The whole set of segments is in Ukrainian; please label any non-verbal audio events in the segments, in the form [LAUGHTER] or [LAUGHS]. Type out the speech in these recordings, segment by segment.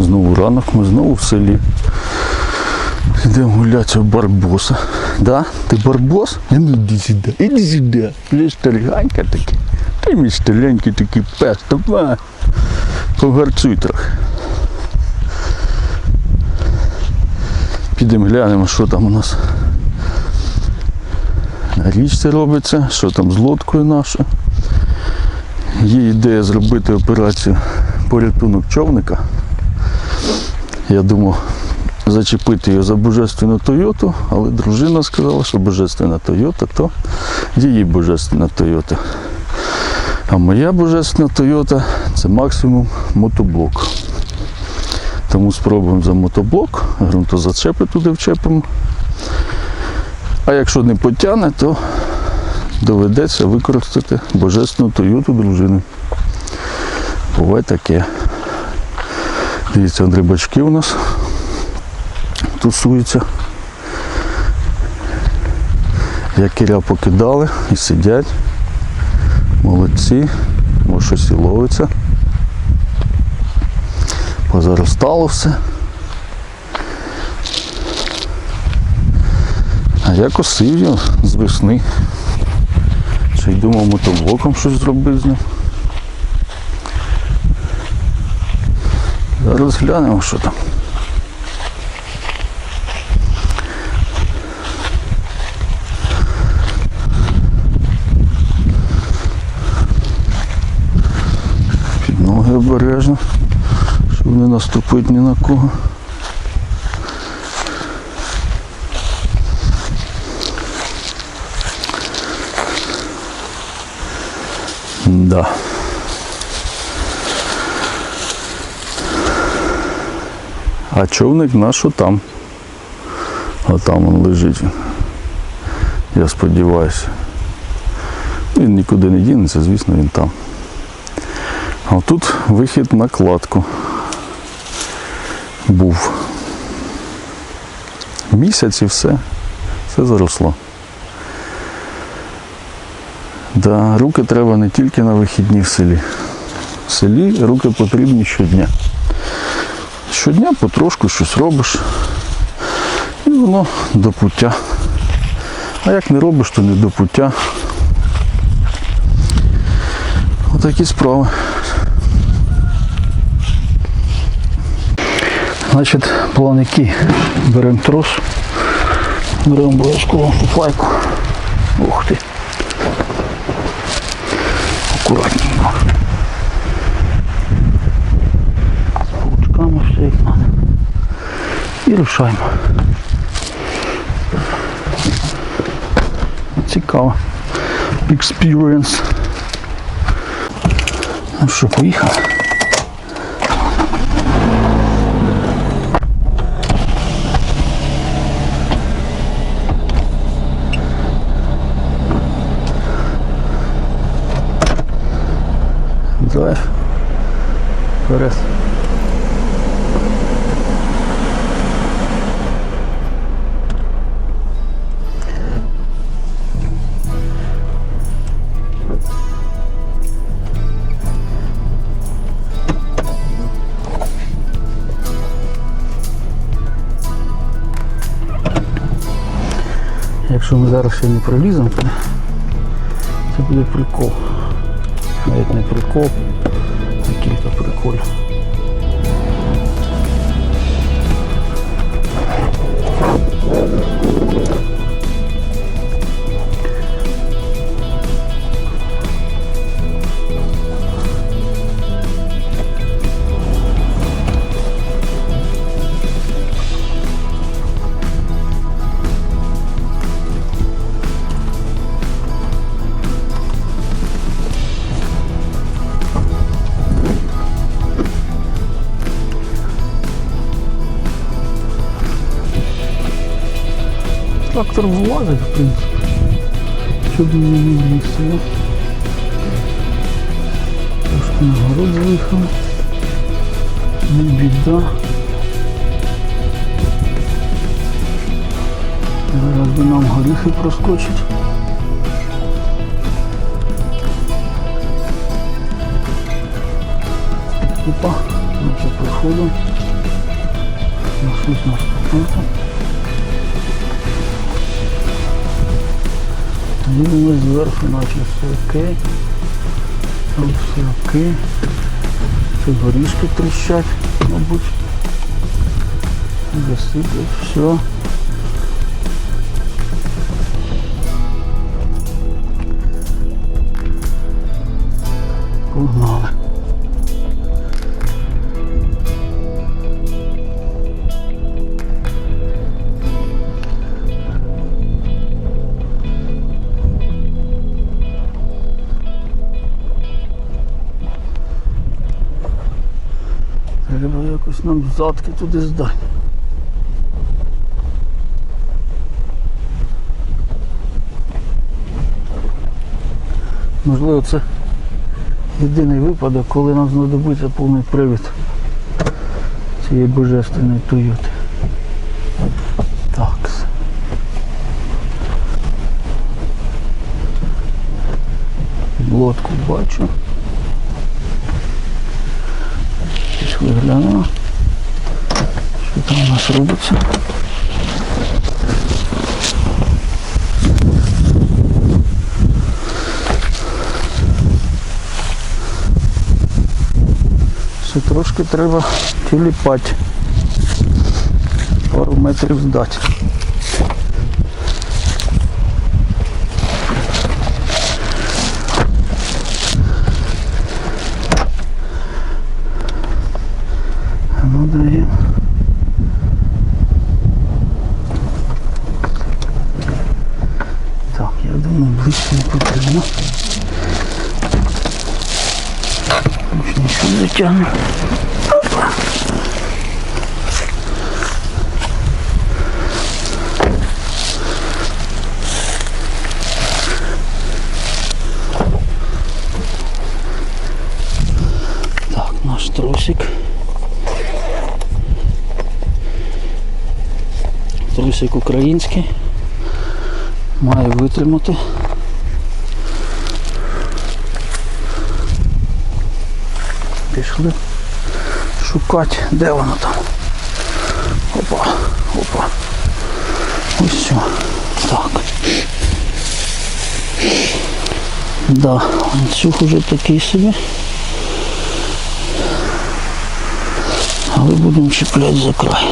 Знову ранок, ми знову в селі. Йдемо гуляти в барбоса. Да? Ти барбос? Ну іди сюди, іди сюди. Ти старганька такий. Ти мій старенький такий пес, давай. Погарцуй трохи. Підемо глянемо, що там у нас на річці робиться, що там з лодкою нашою. Є ідея зробити операцію порятунок човника. Я думав зачепити його за божественну Тойоту, але дружина сказала, що божественна Тойота, то її божественна Тойота. А моя божественна Тойота це максимум мотоблок. Тому спробуємо за мотоблок, ґрунтозачепи туди вчепимо. А якщо не потягне, то доведеться використати божественну Тойоту дружини. Буває таке. Дивіться, рибачки у нас тусуються. Якиря покидали і сидять. Молодці, може щось і ловиться. Позаростало все. А я косив його з весни. Ще й думав мотоблоком щось зробити з ним. Зараз глянемо, що там. Під ноги обережно, щоб не наступити ні на кого. Да. А човник наш отам. А там він лежить. Я сподіваюся. Він нікуди не дінеться, звісно, він там. А тут вихід на кладку був. Місяць і все. Все заросло. Да, руки треба не тільки на вихідні в селі. В селі руки потрібні щодня. Щодня потрошку щось робиш. І воно до пуття. А як не робиш, то не до пуття. Отакі справи. Значить, плавники. Беремо трос, беремо обов'язково фуфайку. Ух ти. Аккуратненько. паучками все як треба. І рушаємо. Цікаво. Experience. Ну що, поїхали? Давай. Вперед. Зараз ще не проліземо, це буде прикол. Навіть не прикол, а кілька приколів. Трактор влазить, в принципі. Щоб не влізти. Трошки на город заїхали. Не біда. Зараз би нам горіхи проскочить. Опа, ми це проходимо. Ну, щось нас. Дивимось зверху, наші все окей. Тут горішки тріщать, мабуть. Засиплять, все. Задки туди здати. Можливо, це єдиний випадок, коли нам знадобиться повний привід цієї божественної Тойоти. Так. Лодку бачу. Пішли глянемо. Там у нас робиться? Ще трошки треба тіліпати. Пару метрів здати. Ну дає. Так, я думаю, ближче не потрібно. Затягну. Так, наш тросик. Трусик український. Має витримати. Пішли шукати, де воно там. Опа, опа. Ось все. Так. Да, ланцюг уже такий собі. Але будемо чіпляти за край.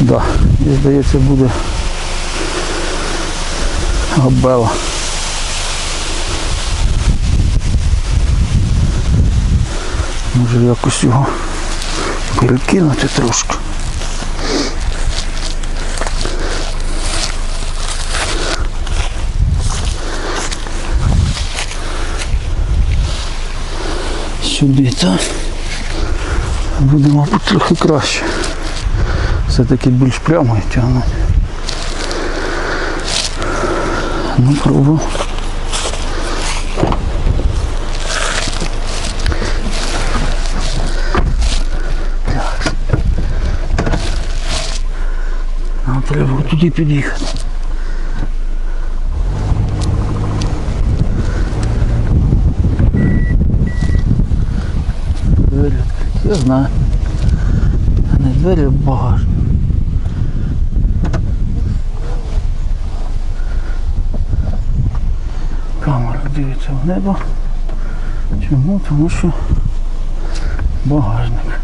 Да, і здається буде габела. Може якось його перекинути трошки. Сюди, так? Буде, мабуть, трохи краще. Все-таки більш прямо тягнуть. Ну, пробую. Так. Нам треба туди під'їхати. Я знаю. Не двері, а багажник. Камера дивиться в небо. Чому? Тому що багажник.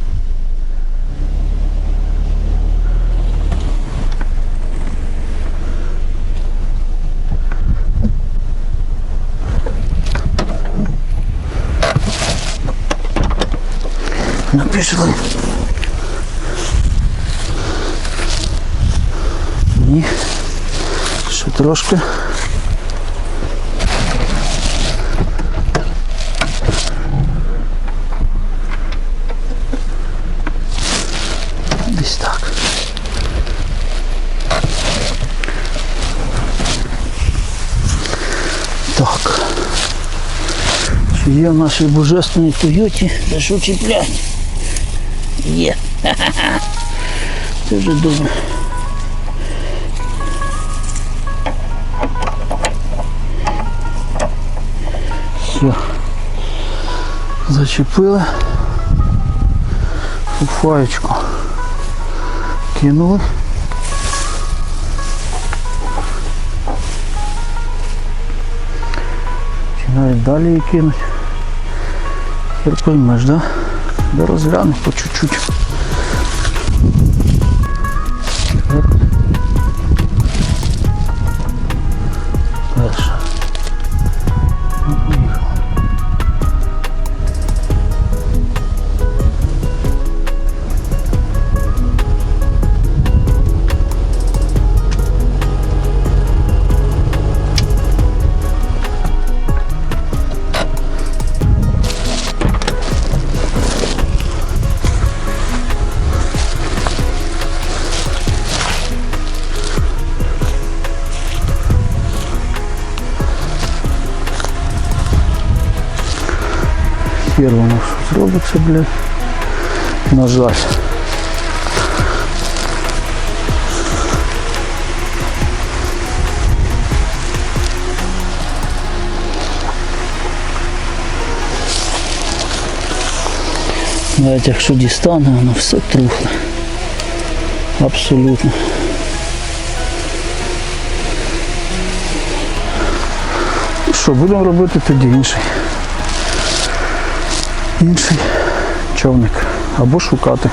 Ну. Ні. Ще трошки. Чи є в нашій божественній Тойоті за що чіпляти? Є. Це вже [LAUGHS] добре. Все. Зачепили. У фаєчку. Кинули. Чи навіть далі її кинуть. Поймеш, да? Да розгляну по чуть-чуть. Хер воно що зробиться, блядь. На жаль. Навіть якщо дістане, воно все трухле. Абсолютно. І Що, будемо робити тоді інший Інший човник або шукати.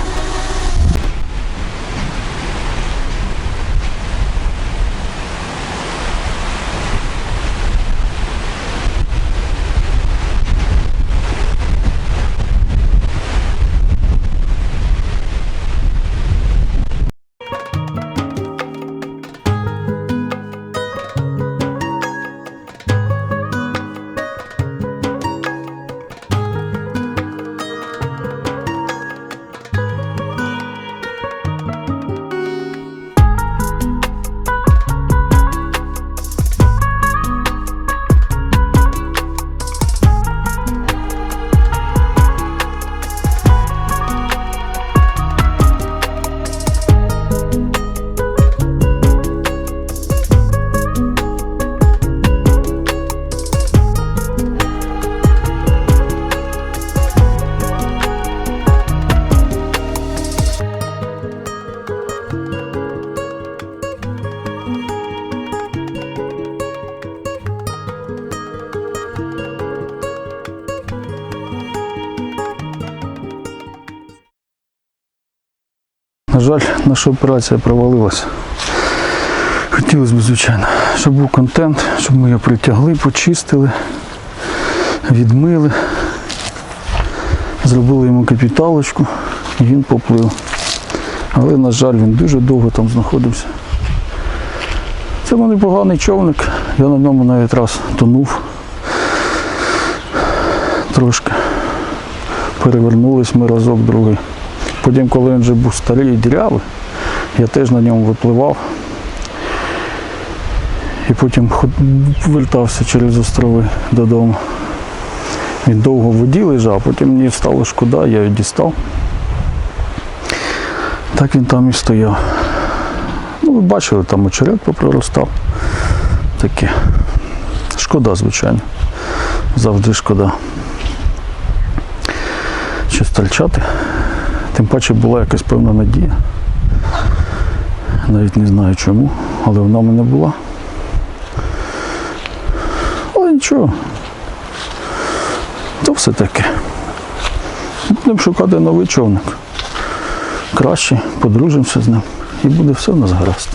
Жаль, наша операція провалилася. Хотілося б, звичайно, щоб був контент, щоб ми його притягли, почистили, відмили, зробили йому капіталочку і він поплив. Але, на жаль, він дуже довго там знаходився. Це був непоганий човник. Я на ньому навіть раз тонув. Трошки. Перевернулись ми разок другий. Потім, коли він вже був старий і дірявий, я теж на ньому випливав. І потім вертався через острови додому. Він довго в воді лежав, потім мені стало шкода, я його дістав. Так він там і стояв. Ну, ви бачили, там очерет попроростав. Таке. Шкода, звичайно. Завжди шкода. Що стальчати. Тим паче була якась певна надія. Навіть не знаю чому, але вона в мене була. Але нічого. То все таке. Будемо шукати новий човник. Краще, подружимося з ним і буде все в нас гаразд.